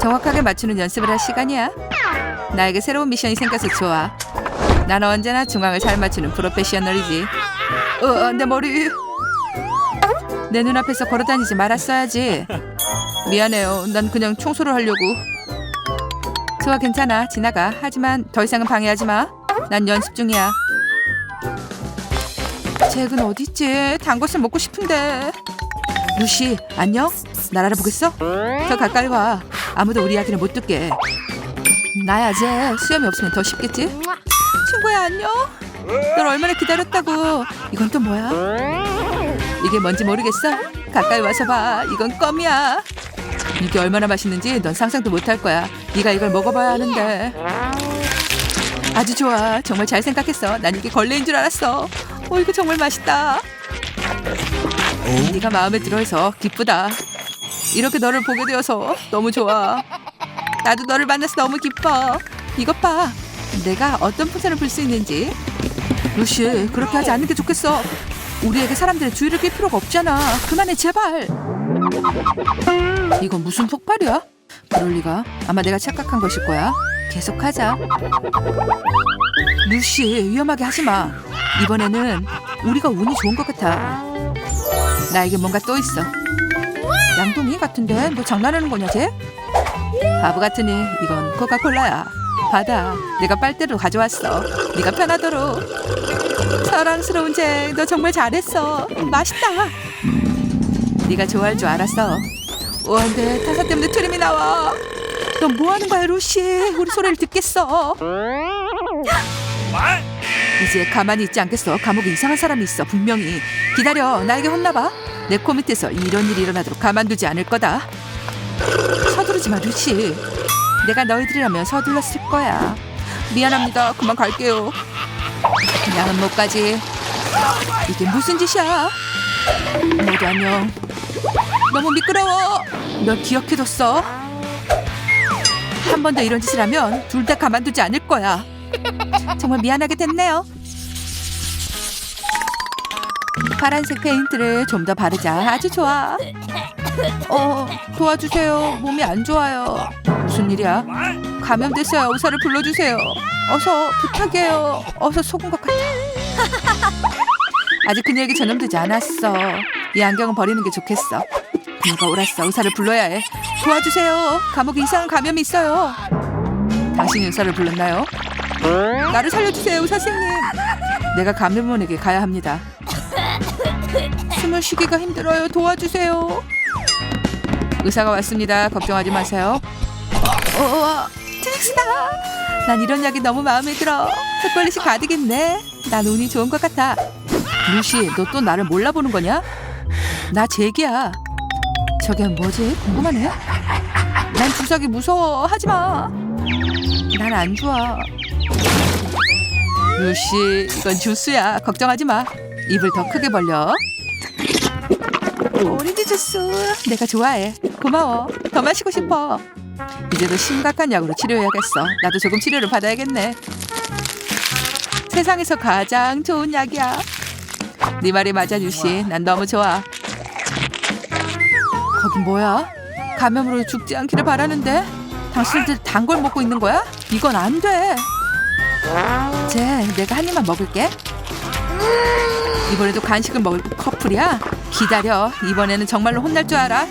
정확하게 맞추는 연습을 할 시간이야. 나에게 새로운 미션이 생겨서 좋아. 난 언제나 중앙을 잘 맞추는 프로페셔널이지. 어, 내 머리. 내 눈앞에서 걸어다니지 말았어야지. 미안해요. 난 그냥 청소를 하려고. 좋아, 괜찮아. 지나가. 하지만 더 이상은 방해하지 마. 난 연습 중이야. 잭은 어딨지? 단 것을 먹고 싶은데. 루시, 안녕? 날 알아보겠어? 더 가까이 와. 아무도 우리 이야기를 못 듣게. 나야, 잭. 수염이 없으면 더 쉽겠지? 친구야, 안녕? 널 얼마나 기다렸다고. 이건 또 뭐야? 이게 뭔지 모르겠어? 가까이 와서 봐. 이건 껌이야. 이게 얼마나 맛있는지 넌 상상도 못할 거야. 네가 이걸 먹어봐야 하는데. 아주 좋아. 정말 잘 생각했어. 난 이게 걸레인 줄 알았어. 어, 이거 정말 맛있다. 네가 마음에 들어서 기쁘다. 이렇게 너를 보게 되어서 너무 좋아. 나도 너를 만나서 너무 기뻐. 이것 봐. 내가 어떤 풍선을 불 수 있는지. 루시, 그렇게 하지 않는 게 좋겠어. 우리에게 사람들의 주의를 끌 필요가 없잖아. 그만해, 제발. 이건 무슨 폭발이야? 그럴 리가. 아마 내가 착각한 것일 거야. 계속하자. 루시, 위험하게 하지 마. 이번에는 우리가 운이 좋은 것 같아. 나에게 뭔가 또 있어. 양동이 같은데 너 장난하는 거냐, 쟤? 바보 같으니 이건 코카콜라야. 받아. 내가 빨대로 가져왔어. 네가 편하도록. 사랑스러운 잭, 너 정말 잘했어. 맛있다. 네가 좋아할 줄 알았어. 와, 근데 타사 때문에 트림이 나와. 너뭐 하는 거야, 루시? 우리 소리를 듣겠어. 이제 가만히 있지 않겠어. 감옥에 이상한 사람이 있어. 분명히. 기다려. 나에게 혼나봐. 내 코 밑에서 이런 일이 일어나도록 가만두지 않을 거다. 서두르지 마, 루시. 내가 너희들이라면 서둘렀을 거야. 미안합니다. 그만 갈게요. 그냥은 못 가지. 이게 무슨 짓이야? 모두 안녕. 너무 미끄러워. 널 기억해뒀어. 한 번 더 이런 짓을 하면 둘 다 가만두지 않을 거야. 정말 미안하게 됐네요. 파란색 페인트를 좀 더 바르자. 아주 좋아. 어, 도와주세요. 몸이 안 좋아요. 무슨 일이야? 감염됐어요. 의사를 불러주세요. 어서 부탁해요. 어서 속은 것 같아. 아직 그녀에게 전염되지 않았어. 이 안경은 버리는 게 좋겠어. 그녀가 옳았어. 의사를 불러야 해. 도와주세요. 감옥에 이상한 감염이 있어요. 당신이 의사를 불렀나요? 나를 살려주세요, 의사 선생님. 내가 감염원에게 가야 합니다. 숨을 쉬기가 힘들어요. 도와주세요. 의사가 왔습니다. 걱정하지 마세요. 어, 어, 트릭스다. 난 이런 약이 너무 마음에 들어. 초콜릿이 가득 있네. 난 운이 좋은 것 같아. 루시, 너 또 나를 몰라보는 거냐? 나 잭이야. 저게 뭐지? 궁금하네. 난 주사기 무서워. 하지 마. 난 안 좋아. 루시, 이건 주스야. 걱정하지 마. 입을 더 크게 벌려. 오렌지 주스. 내가 좋아해. 고마워. 더 마시고 싶어. 이제도 심각한 약으로 치료해야겠어. 나도 조금 치료를 받아야겠네. 세상에서 가장 좋은 약이야. 네 말이 맞아, 유시. 난 너무 좋아. 거긴 뭐야? 감염으로 죽지 않기를 바라는데 당신들 단 걸 먹고 있는 거야? 이건 안 돼. 쟤, 내가 한 입만 먹을게. 이번에도 간식을 먹을 커플이야? 기다려. 이번에는 정말로 혼날 줄 알아.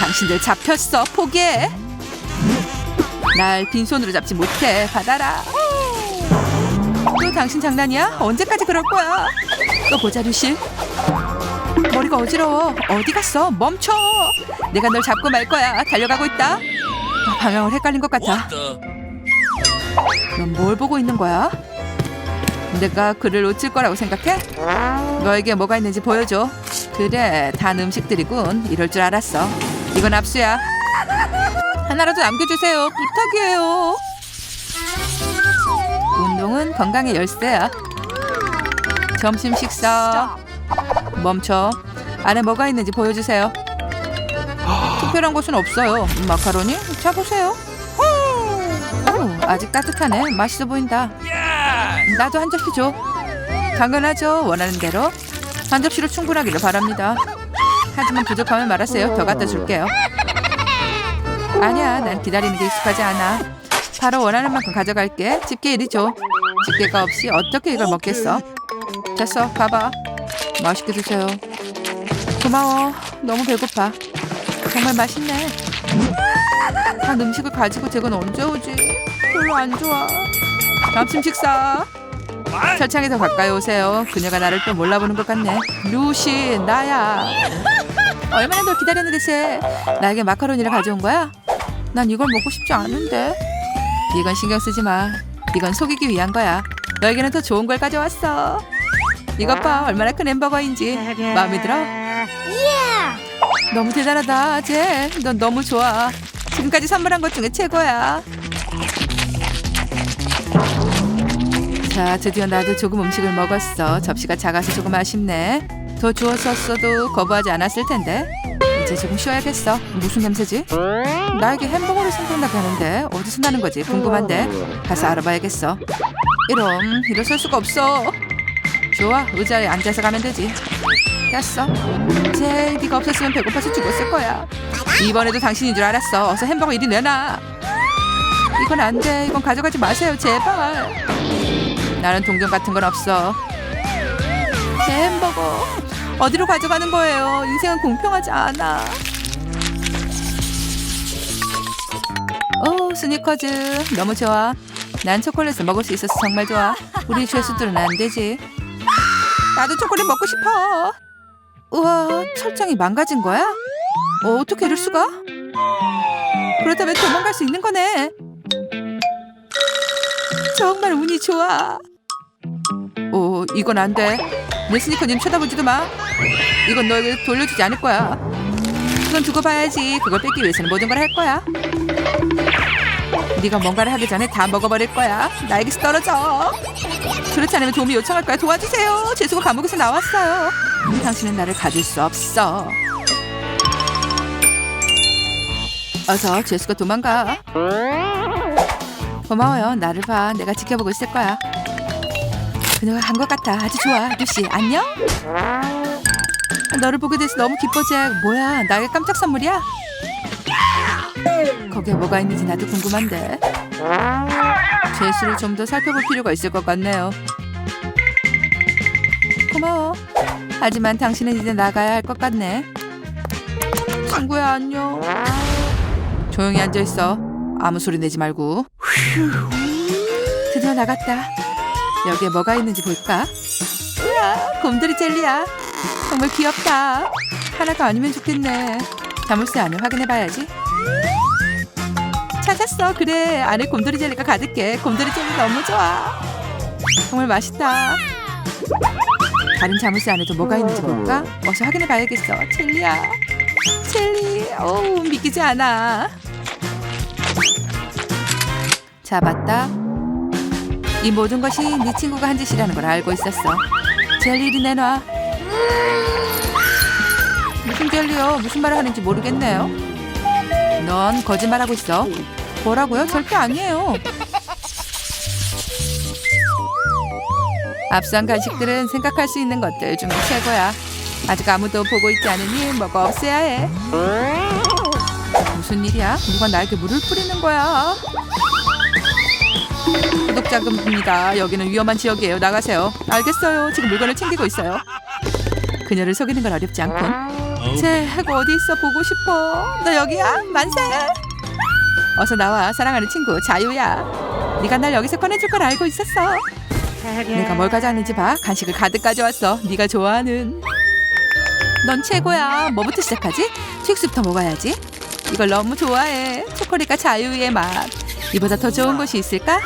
당신들 잡혔어. 포기해. 날 빈손으로 잡지 못해. 받아라. 또 당신 장난이야? 언제까지 그럴 거야? 또 보자, 루시. 머리가 어지러워. 어디 갔어? 멈춰. 내가 널 잡고 말 거야. 달려가고 있다. 아, 방향을 헷갈린 것 같아. 넌 뭘 보고 있는 거야? 내가 그를 놓칠 거라고 생각해? 너에게 뭐가 있는지 보여줘. 그래, 단 음식들이군. 이럴 줄 알았어. 이건 압수야. 하나라도 남겨주세요. 부탁이에요. 운동은 건강의 열쇠야. 점심 식사. 멈춰. 안에 뭐가 있는지 보여주세요. 특별한 것은 없어요. 마카로니? 자 보세요. 오, 아직 따뜻하네. 맛있어 보인다. 나도 한 접시 줘. 당연하죠. 원하는 대로. 한 접시로 충분하기를 바랍니다. 하지만 부족하면 말하세요. 더 갖다 줄게요. 아니야, 난 기다리는 게 익숙하지 않아. 바로 원하는 만큼 가져갈게. 집게 이리 줘. 집게가 없이 어떻게 이걸 먹겠어? 됐어, 봐봐. 맛있게 드세요. 고마워. 너무 배고파. 정말 맛있네. 한 음식을 가지고 댁은 언제 오지? 별로 안 좋아. 점심 식사. 철창에 더 가까이 오세요. 그녀가 나를 또 몰라보는 것 같네. 루시, 나야. 얼마나 널 기다렸는 대체 나에게 마카로니를 가져온 거야? 난 이걸 먹고 싶지 않은데. 이건 신경 쓰지 마. 이건 속이기 위한 거야. 너에게는 더 좋은 걸 가져왔어. 이것 봐, 얼마나 큰 햄버거인지. 마음에 들어? 너무 대단하다, 쟤. 넌 너무 좋아. 지금까지 선물한 것 중에 최고야. 자, 드디어 나도 조금 음식을 먹었어. 접시가 작아서 조금 아쉽네. 더 주웠었어도 거부하지 않았을 텐데. 이제 조금 쉬어야겠어. 무슨 냄새지? 나에게 햄버거를 생각나게 하는데 어디서 나는 거지? 궁금한데. 가서 알아봐야겠어. 이런, 일어설 수가 없어. 좋아, 의자에 앉아서 가면 되지. 됐어. 제 네가 없었으면 배고파서 죽었을 거야. 이번에도 당신인 줄 알았어. 어서 햄버거 이리 내놔. 이건 안 돼. 이건 가져가지 마세요. 제발. 나는 동전 같은 건 없어. 제 햄버거. 어디로 가져가는 거예요? 인생은 공평하지 않아. 오, 스니커즈. 너무 좋아. 난 초콜릿을 먹을 수 있어서 정말 좋아. 우리 죄수들은 안 되지. 나도 초콜릿 먹고 싶어. 우와, 철장이 망가진 거야? 어, 어떻게 이럴 수가? 그렇다면 도망갈 수 있는 거네. 정말 운이 좋아. 오, 이건 안 돼. 내 스니커님 쳐다보지도 마. 이건 너에게 돌려주지 않을 거야. 그건 두고 봐야지. 그걸 뺏기 위해서는 모든 걸 할 거야. 네가 뭔가를 하기 전에 다 먹어버릴 거야. 나에게서 떨어져. 그렇지 않으면 도움이 요청할 거야. 도와주세요. 재수가 감옥에서 나왔어요. 당신은 나를 가질 수 없어. 어서 재수가 도망가. 고마워요. 나를 봐. 내가 지켜보고 있을 거야. 그녀가 간 것 같아. 아주 좋아. 루시, 안녕? 너를 보게 돼서 너무 기뻐지. 뭐야, 나에게 깜짝 선물이야? 거기에 뭐가 있는지 나도 궁금한데. 죄수를 좀 더 살펴볼 필요가 있을 것 같네요. 고마워. 하지만 당신은 이제 나가야 할 것 같네. 친구야, 안녕. 조용히 앉아 있어. 아무 소리 내지 말고. 드디어 나갔다. 여기에 뭐가 있는지 볼까? 우와, 곰돌이 젤리야. 정말 귀엽다. 하나가 아니면 좋겠네. 자물쇠 안을 확인해봐야지. 찾았어. 그래. 안에 곰돌이 젤리가 가득해. 곰돌이 젤리 너무 좋아. 정말 맛있다. 다른 자물쇠 안에도 뭐가 있는지 볼까? 어서 확인해봐야겠어. 젤리야. 젤리. 어우, 믿기지 않아. 잡았다. 이 모든 것이 네 친구가 한 짓이라는 걸 알고 있었어. 젤리를 내놔. 무슨 젤리요? 무슨 말을 하는지 모르겠네요. 넌 거짓말하고 있어. 뭐라고요? 절대 아니에요. 앞선 간식들은 생각할 수 있는 것들 중 최고야. 아직 아무도 보고 있지 않으니 뭐가 없어야 해. 무슨 일이야? 누가 나에게 물을 뿌리는 거야? 구독자금입니다. 여기는 위험한 지역이에요. 나가세요. 알겠어요. 지금 물건을 챙기고 있어요. 그녀를 속이는 건 어렵지 않군. 쟤 해고 어디 있어? 보고 싶어. 너 여기야? 만세. 어서 나와. 사랑하는 친구 자유야. 네가 날 여기서 꺼내줄 걸 알고 있었어. 내가 뭘 가져왔는지 봐. 간식을 가득 가져왔어. 네가 좋아하는. 넌 최고야. 뭐부터 시작하지? 튀김부터 먹어야지. 이걸 너무 좋아해. 초콜릿과 자유의 맛. 이보다 더 좋은 곳이 있을까?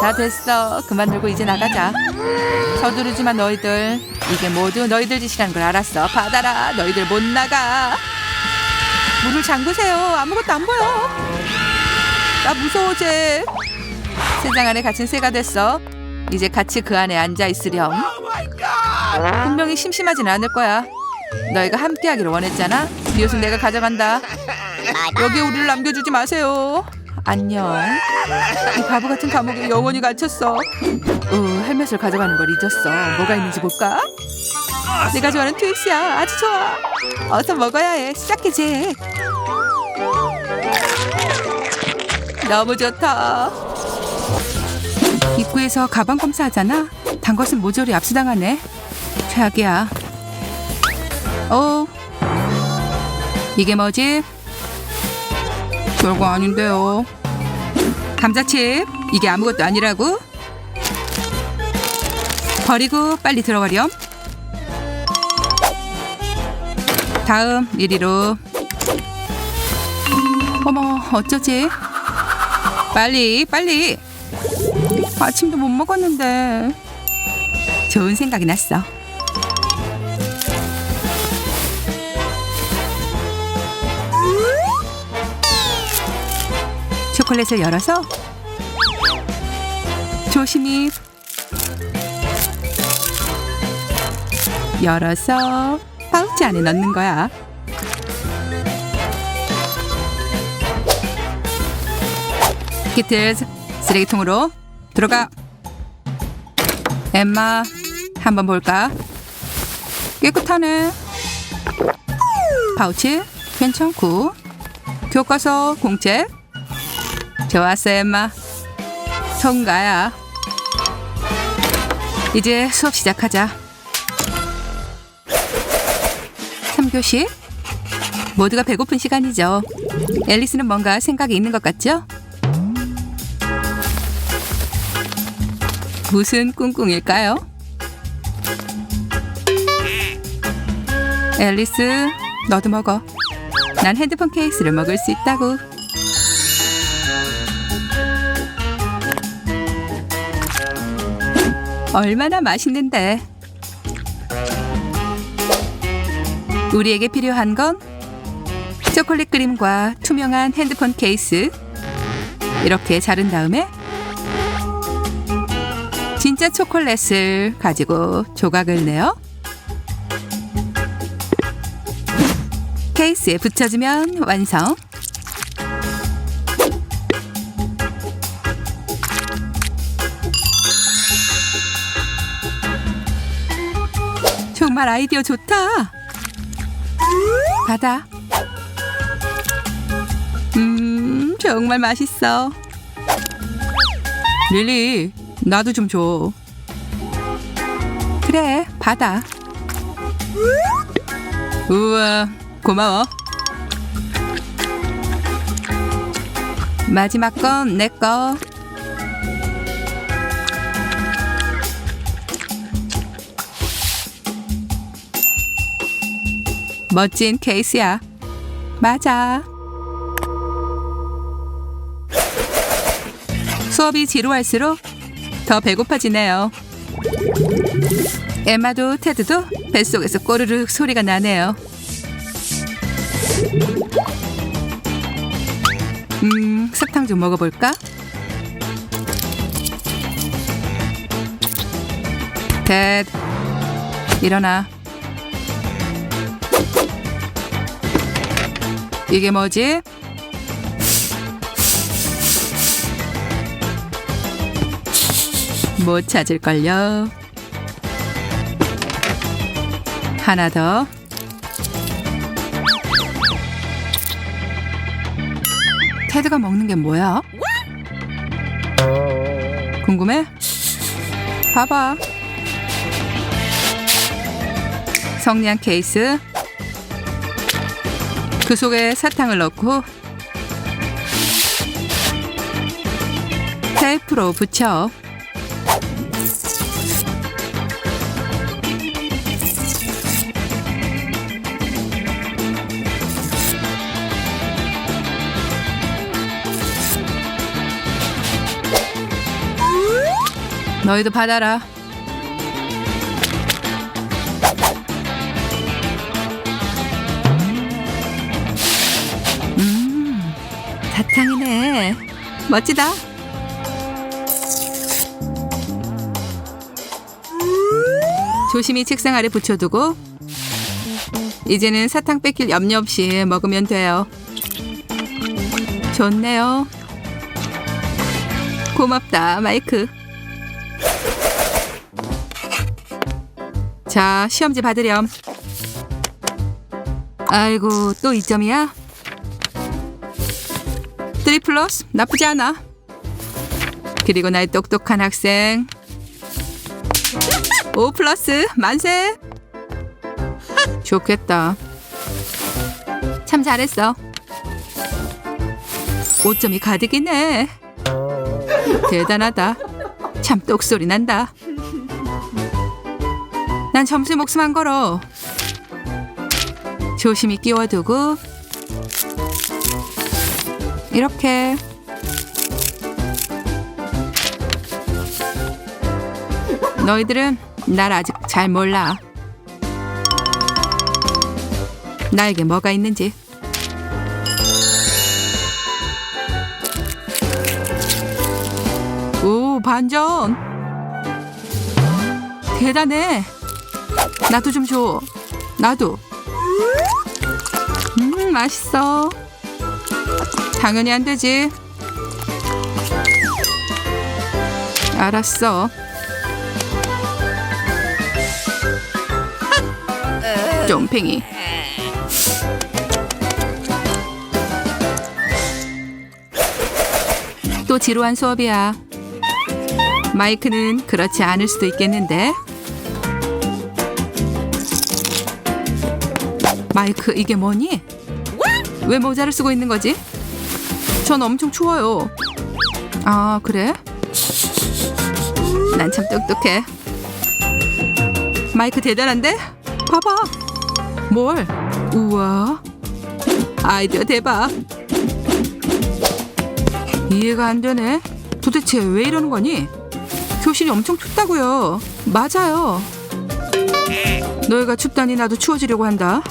자 됐어. 그만 놀고 이제 나가자. 서두르지 마 너희들. 이게 모두 너희들 짓이라는 걸 알았어. 받아라. 너희들 못 나가. 문을 잠그세요. 아무것도 안 보여. 나 무서워 쟤. 세상 안에 갇힌 새가 됐어. 이제 같이 그 안에 앉아 있으렴. 분명히 심심하진 않을 거야. 너희가 함께 하기를 원했잖아. 네 옷은 내가 가져간다. 여기 우리를 남겨주지 마세요. 안녕. 이 바보 같은 감옥에 영원히 갇혔어. 어, 헬멧을 가져가는 걸 잊었어. 뭐가 있는지 볼까? 내가 좋아하는 트윅스야. 아주 좋아. 어서 먹어야 해. 시작해, 제. 너무 좋다. 입구에서 가방 검사하잖아. 단 것은 모조리 압수당하네. 최악이야. 어. 이게 뭐지? 별거 아닌데요. 감자칩. 이게 아무것도 아니라고? 버리고 빨리 들어가렴. 다음 이리로. 어머 어쩌지? 빨리 빨리. 아침도 못 먹었는데. 좋은 생각이 났어. 초콜릿을 열어서 조심히 열어서 파우치 안에 넣는 거야. 키트 쓰레기통으로 들어가. 엠마 한번 볼까? 깨끗하네. 파우치 괜찮고 교과서 공책 좋았어 엠마 통과야. 이제 수업 시작하자. 3교시 모두가 배고픈 시간이죠. 앨리스는 뭔가 생각이 있는 것 같죠? 무슨 꿍꿍일까요? 앨리스, 너도 먹어. 난 핸드폰 케이스를 먹을 수 있다고. 얼마나 맛있는데. 우리에게 필요한 건 초콜릿 그림과 투명한 핸드폰 케이스. 이렇게 자른 다음에 진짜 초콜릿을 가지고 조각을 내어 케이스에 붙여주면 완성. 정말 아이디어 좋다. 받아. 음, 정말 맛있어. 릴리, 나도 좀 줘. 그래, 받아. 우와, 고마워. 마지막 건 내 거. 멋진 케이스야. 맞아. 수업이 지루할수록 더 배고파지네요. 에마도 테드도 뱃속에서 꼬르륵 소리가 나네요. 음, 사탕 좀 먹어볼까? 테드, 일어나. 이게 뭐지? 못 찾을걸요. 하나 더. 테드가 먹는 게 뭐야? 궁금해? 봐봐. 성냥 케이스. 그 속에 사탕을 넣고 테이프로 붙여. 너희도 받아라. 멋지다. 조심히 책상 아래 붙여두고 이제는 사탕 뺏길 염려 없이 먹으면 돼요. 좋네요. 고맙다, 마이크. 자, 시험지 받으렴. 아이고, 또 이점이야? 3 플러스 나쁘지 않아. 그리고 나의 똑똑한 학생 5 플러스 만세. 좋겠다. 참 잘했어. 5점이 가득이네. 대단하다. 참 똑소리 난다. 난 점수 목숨만 걸어. 조심히 끼워두고 이렇게 너희들은 날 아직 잘 몰라. 나에게 뭐가 있는지. 오, 반전. 대단해. 나도 좀 줘. 나도. 음, 맛있어. 당연히 안 되지. 알았어. 쫌팽이. 또 지루한 수업이야. 마이크는 그렇지 않을 수도 있겠는데. 마이크 이게 뭐니? 왜 모자를 쓰고 있는 거지? 전 엄청 추워요. 아 그래? 난 참 똑똑해. 마이크 대단한데? 봐봐. 뭘? 우와. 아이디어 대박. 이해가 안 되네. 도대체 왜 이러는 거니? 교실이 엄청 춥다고요. 맞아요. 너희가 춥다니 나도 추워지려고 한다.